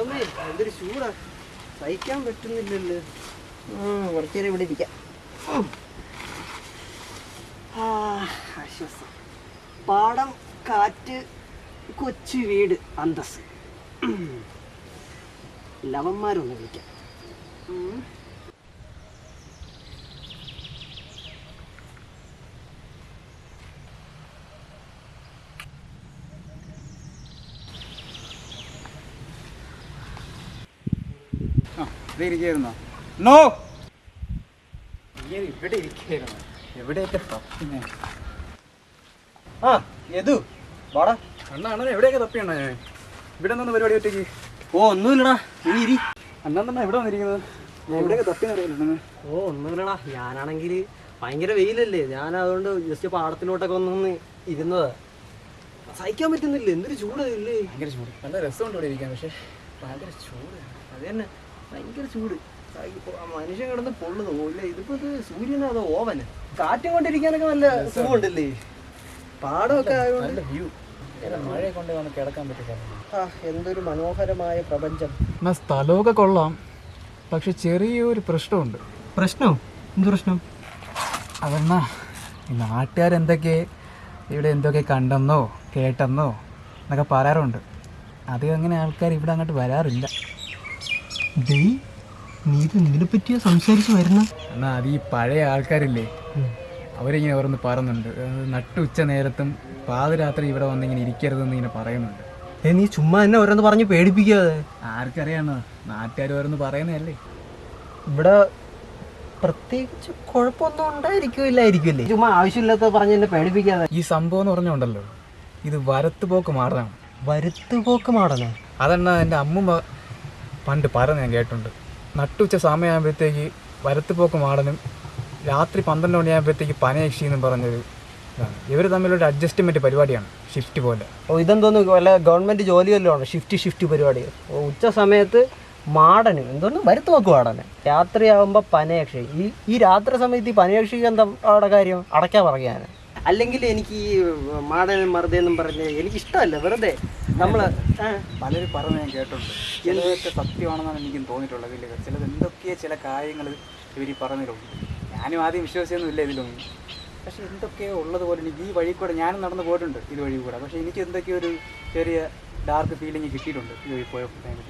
ദൈവമേ എന്തൊരു ചൂടാ. സഹിക്കാൻ പറ്റുന്നില്ലല്ലോ. കുറച്ചു നേരം ഇവിടെ ഇരിക്കാം. ആശ്വാസം. പാടം കാറ്റ് കൊച്ചു വീട് അന്തസ് ലവന്മാരൊന്നും ലവന്മാരൊന്ന് വിളിക്കാം. ഇത് ഇരിക്കായിരുന്നോ നോ! ഇങ്ങനെ ഇവിടെ ഇരിക്കായിരുന്നു എവിടെയൊക്കെ തപ്പിനെ ആ യദു വാടാ. അണ്ണ അണ്ണൻ എവിടെയൊക്കെ തപ്പിയണ്ണ ഇവിടെ നിന്ന് പരിപാടി ഒറ്റയ്ക്ക് ഓ ഒന്നുമില്ലടാ. നീ ഇരി. അണ്ണൻ തന്നെ എവിടെ വന്നിരിക്കുന്നത്? ഞാൻ എവിടെയൊക്കെ തപ്പിയെന്ന് അറിയില്ല ഓ ഒന്നുമില്ലടാ. ഞാനാണെങ്കിൽ ഭയങ്കര വെയിലല്ലേ. ഞാൻ അതുകൊണ്ട് ജസ്റ്റ് പാടത്തിലോട്ടൊക്കെ ഒന്നൊന്ന് ഇരുന്നത്. സഹിക്കാൻ പറ്റുന്നില്ല. എന്തൊരു ചൂടല്ലേ. ഭയങ്കര ചൂട്. നല്ല രസമുണ്ട് ഇവിടെ ഇരിക്കാൻ. പക്ഷേ ഭയങ്കര ചൂട്. അത് തന്നെ. ഭയങ്കര ചൂട്. മനുഷ്യൻ കിടന്ന് പൊള്ളുന്നു. ഇല്ല ഇതിപ്പോ ഇത് സൂര്യനാ അതോ ഓവന്? കാറ്റും കൊണ്ടിരിക്കാനൊക്കെ നല്ല സുഖമുണ്ടല്ലേ? പാടമൊക്കെ ആയതുകൊണ്ട് വ്യൂ. മഴയെ കൊണ്ട് നമുക്ക് കിടക്കാൻ പറ്റില്ല ആ എന്തൊരു മനോഹരമായ പ്രപഞ്ചം. എന്നാ സ്ഥലമൊക്കെ കൊള്ളാം. പക്ഷെ ചെറിയൊരു പ്രശ്നമുണ്ട്. പ്രശ്നം? എന്ത് പ്രശ്നം? അതെന്നാ ഈ നാട്ടുകാരെന്തൊക്കെ ഇവിടെ എന്തൊക്കെ കണ്ടെന്നോ കേട്ടെന്നോ എന്നൊക്കെ പറയാറുണ്ട്. അത് അങ്ങനെ ആൾക്കാർ ഇവിടെ അങ്ങോട്ട് വരാറില്ല. ദേ നീ ഇത് നിന്നെ പറ്റിയാ സംസാരിച്ച് വരുന്ന. എന്നാ അത് ഈ പഴയ ആൾക്കാരില്ലേ? അവരിങ്ങനെ ഓരോന്ന് പറയുന്നുണ്ട്. നട്ടു ഉച്ച നേരത്തും പാതിരാത്രി ഇവിടെ വന്നിങ്ങനെ ഇരിക്കരുതെന്ന് ഇങ്ങനെ പറയുന്നുണ്ട്. ഏ നീ ചുമ്മാ എന്നെ ഓരോന്ന് പറഞ്ഞ് പേടിപ്പിക്കാതെ ആർക്കറിയാണോ നാട്ടുകാർ ഓരോന്ന് പറയുന്നതല്ലേ? ഇവിടെ പ്രത്യേകിച്ച് കുഴപ്പമൊന്നും ഉണ്ടായിരിക്കില്ലായിരിക്കുമല്ലേ ചുമ്മാ ആവശ്യമില്ലാത്ത പറഞ്ഞ് എന്നെ പേടിപ്പിക്കാതെ. ഈ സംഭവം എന്ന് പറഞ്ഞുണ്ടല്ലോ ഇത് വരത്ത് പോക്ക് മാറണം വരുത്തു പോക്ക് മാടണേ അതെന്നാ എന്റെ അമ്മൂമ്മ പണ്ട് പറഞ്ഞ് ഞാൻ കേട്ടിട്ടുണ്ട്. നട്ടുച്ച സമയമാകുമ്പോഴത്തേക്ക് വരത്തുപോക്ക് മാടനും രാത്രി പന്ത്രണ്ട് മണിയാകുമ്പോഴത്തേക്ക് പനയക്ഷി എന്നും പറഞ്ഞൊരു ഇതാണ്. ഇവർ തമ്മിലൊരു അഡ്ജസ്റ്റ്മെന്റ് പരിപാടിയാണ് ഷിഫ്റ്റ് പോലെ. ഓ ഇതെന്തോന്ന് വല്ല ഗവൺമെന്റ് ജോലി വല്ലതും ആണ്? ഷിഫ്റ്റ് ഷിഫ്റ്റ് പരിപാടി. ഉച്ച സമയത്ത് മാടന് എന്തോന്ന്? വരുത്തു നോക്കും മാടന് രാത്രിയാകുമ്പോൾ പനയക്ഷി. ഈ ഈ രാത്രി സമയത്ത് ഈ പനയക്ഷിക്ക് എന്താ അവിടെ കാര്യം? അടയ്ക്കാൻ പറയാൻ അല്ലെങ്കിൽ എനിക്ക് ഈ മാടൻ മറുതെ എന്നും പറഞ്ഞ് എനിക്ക് ഇഷ്ടമല്ല വെറുതെ നമ്മൾ പലരും പറഞ്ഞ് ഞാൻ കേട്ടിട്ടുണ്ട്. ചിലതൊക്കെ സത്യമാണെന്നാണ് എനിക്കും തോന്നിയിട്ടുള്ളത് ഇല്ല? ചിലത് എന്തൊക്കെയോ ചില കാര്യങ്ങൾ ഇവർ ഈ പറഞ്ഞതിലുണ്ട് ഞാനും ആദ്യം വിശ്വസിച്ചൊന്നുമില്ല ഇതിലൊന്നും പക്ഷെ എന്തൊക്കെയോ ഉള്ളതുപോലെ എനിക്ക് ഈ വഴി കൂടെ ഞാനും നടന്നു പോയിട്ടുണ്ട് ഇത് വഴി കൂടെ. പക്ഷെ എനിക്ക് എന്തൊക്കെയോ ഒരു ചെറിയ ഡാർക്ക് ഫീലിംഗ് കിട്ടിയിട്ടുണ്ട് ഈ വഴി പോയപ്പോൾ. ടൈമിൽ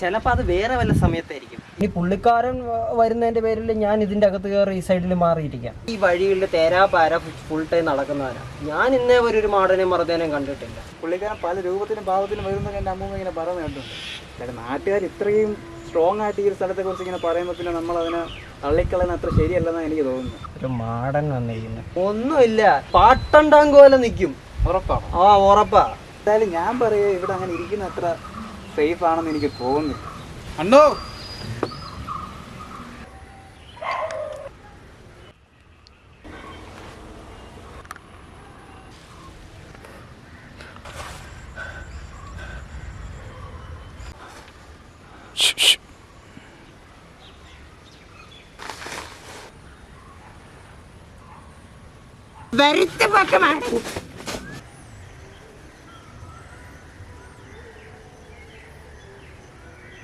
ചിലപ്പോൾ അത് വേറെ വല്ല സമയത്തായിരിക്കും. ഈ പുള്ളിക്കാരൻ വരുന്നതിന്റെ പേരിൽ ഞാൻ ഇതിന്റെ അകത്ത് കയറി ഈ സൈഡിൽ മാറിയിരിക്കാം. ഈ വഴിയിൽ തേരാ പാര ഫുൾ ടൈം നടക്കുന്നവരാണ് ഞാൻ ഇന്നേ വരെ ഒരു മാടനെയും മറുതേനെയും കണ്ടിട്ടില്ല. പുള്ളിക്കാരൻ പല രൂപത്തിലും ഭാവത്തിലും വരുന്നൊക്കെ എന്റെ അമ്മൂമ്മ ഇങ്ങനെ പറഞ്ഞു കേട്ടിട്ടുണ്ട്. നാട്ടുകാർ ഇത്രയും സ്ട്രോങ് ആയിട്ട് ഈ ഒരു സ്ഥലത്തെ കുറിച്ച് ഇങ്ങനെ പറയുമ്പോൾ പിന്നെ നമ്മൾ അതിനെ തള്ളിക്കളയുന്ന അത്ര ശരിയല്ലെന്നാണ് എനിക്ക് തോന്നുന്നത്. ഒരു മാടൻ വന്നിരിക്കുന്നു. ഒന്നുമില്ല. പാട്ടണ്ടാങ്കോലെ നിൽക്കും ഉറപ്പാണ്? ആ ഉറപ്പാ. എന്തായാലും ഞാൻ പറയുക ഇവിടെ അങ്ങനെ ഇരിക്കുന്ന അത്ര സേഫ് ആണെന്ന് എനിക്ക് തോന്നുന്നു. അണ്ണോ വരുത്ത പക്കമാണ്